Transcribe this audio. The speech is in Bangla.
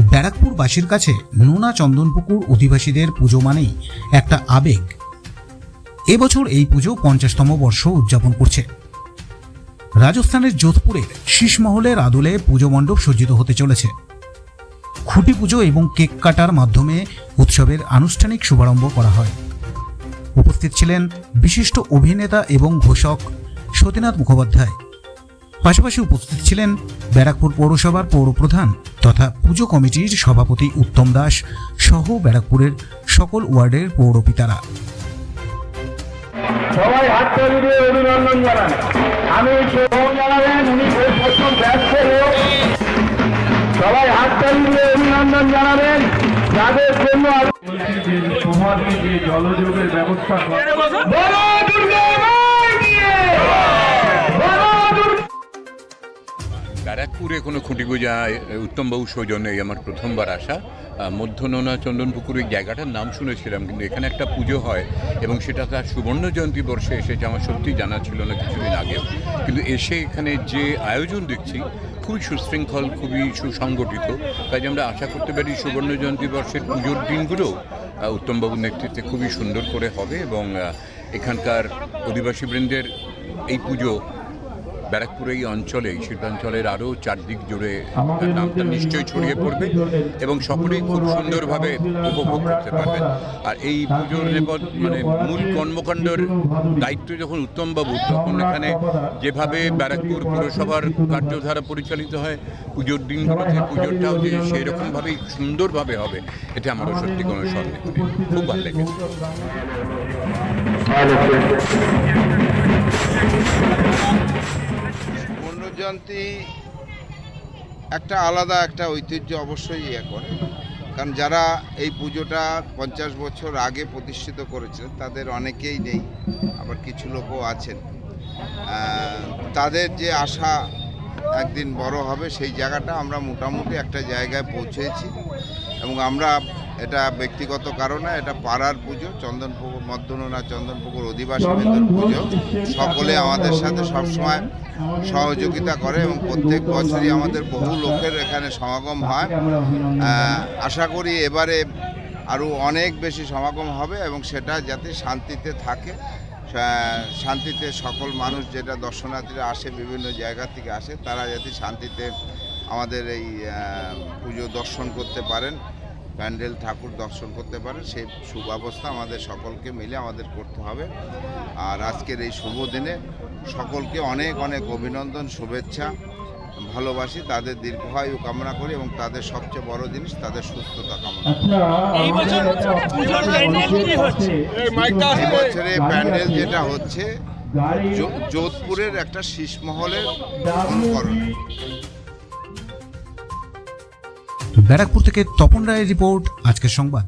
ব্যারাকপুরবাসীর কাছে নোনা চন্দনপুকুর অধিবাসীদের পুজো মানেই একটা আবেগ। এবছর এই পুজো পঞ্চাশতম বর্ষ উদযাপন করছে। রাজস্থানের যোধপুরের শীষমহলের আদলে পুজো মণ্ডপ সজ্জিত হতে চলেছে। খুঁটি পুজো এবং কেক কাটার মাধ্যমে উৎসবের আনুষ্ঠানিক শুভারম্ভ করা হয়। উপস্থিত ছিলেন বিশিষ্ট অভিনেতা এবং ঘোষক সতীনাথ মুখোপাধ্যায়। পাশাপাশি উপস্থিত ছিলেন ব্যারাকপুর পৌরসভার পৌরপ্রধান তথা পুজো কমিটির সভাপতি উত্তম দাস সহ ব্যারাকপুরের সকল ওয়ার্ডের পৌরপিতারা। সবাই হাততালি দিয়ে অভিনন্দন জানান। আমি জানাবেন উনি প্রথম ব্যস্ত লোক। সবাই হাততালি দিয়ে অভিনন্দন জানাবেন। যাদের জন্য আমি সমাজে যে জলযোগের ব্যবস্থা বলো ব্যারাকপুরে কোনো খুঁটি পূজা উত্তমবাবু সৌজন্যে আমার প্রথমবার আসা। মধ্যনোনা চন্দনপুকুরের জায়গাটার নাম শুনেছিলাম, কিন্তু এখানে একটা পুজো হয় এবং সেটা তার সুবর্ণ জয়ন্তী বর্ষে এসেছে, আমার সত্যি জানা ছিল না কিছুদিন আগেও। কিন্তু এসে এখানে যে আয়োজন দেখছি, খুবই সুশৃঙ্খল, খুবই সুসংগঠিত। কাজে আমরা আশা করতে পারি সুবর্ণ জয়ন্তী বর্ষের পুজোর দিনগুলো উত্তমবাবুর নেতৃত্বে খুবই সুন্দর করে হবে এবং এখানকার অধিবাসীবৃন্দের এই পুজো ব্যারাকপুর এই অঞ্চলে শিল্পাঞ্চলের আরও চারদিক জুড়ে তার নামটা নিশ্চয়ই ছড়িয়ে পড়বে এবং সকলেই খুব সুন্দরভাবে উপভোগ করতে পারবেন। আর এই পুজোর রেপদ মানে মূল কর্মকাণ্ডের দায়িত্ব যখন উত্তমবাবু তখন এখানে যেভাবে ব্যারাকপুর পুরসভার কার্যধারা পরিচালিত হয় পুজোর দিনগুলোতে পুজোরটাও যে সেই রকমভাবেই সুন্দরভাবে হবে এটা আমারও সত্যি কোনো সন্দেহ নেই। খুব ভালো লেগেছে। বন্যজয়ন্তী একটা আলাদা একটা ঐতিহ্য অবশ্যই ইয়ে করে। কারণ যারা এই পুজোটা পঞ্চাশ বছর আগে প্রতিষ্ঠিত করেছিলেন, তাদের অনেকেই নেই, আবার কিছু লোকও আছেন। তাদের যে আশা একদিন বড় হবে, সেই জায়গাটা আমরা মোটামুটি একটা জায়গায় পৌঁছেছি। এবং আমরা এটা ব্যক্তিগত কারণে এটা পাড়ার পুজো চন্দনপুকুর মধ্যনোনা চন্দনপুকুর অধিবাসী পুজো। সকলে আমাদের সাথে সবসময় সহযোগিতা করে এবং প্রত্যেক বছরই আমাদের বহু লোকের এখানে সমাগম হয়। আশা করি এবারে আরও অনেক বেশি সমাগম হবে এবং সেটা যাতে শান্তিতে থাকে। শান্তিতে সকল মানুষ যেটা দর্শনার্থীরা আসে বিভিন্ন জায়গা থেকে আসে তারা যাতে শান্তিতে আমাদের এই পুজো দর্শন করতে পারেন। প্যান্ডেল ঠাকুর দর্শন করতে পারেন সেই সুব্যবস্থা আমাদের সকলকে মিলে আমাদের করতে হবে। আর আজকের এই শুভ দিনে সকলকে অনেক অনেক অভিনন্দন শুভেচ্ছা ভালোবাসি। তাদের দীর্ঘায়ু কামনা করি এবং তাদের সবচেয়ে বড় জিনিস তাদের সুস্থতা কামনা করি। এই বছর প্যান্ডেল হচ্ছে? বছরে প্যান্ডেল যেটা হচ্ছে যোধপুরের একটা শীষমহলের অনুকরণে। ব্যারাকপুর থেকে তপন রায়ের রিপোর্ট আজকের সংবাদ।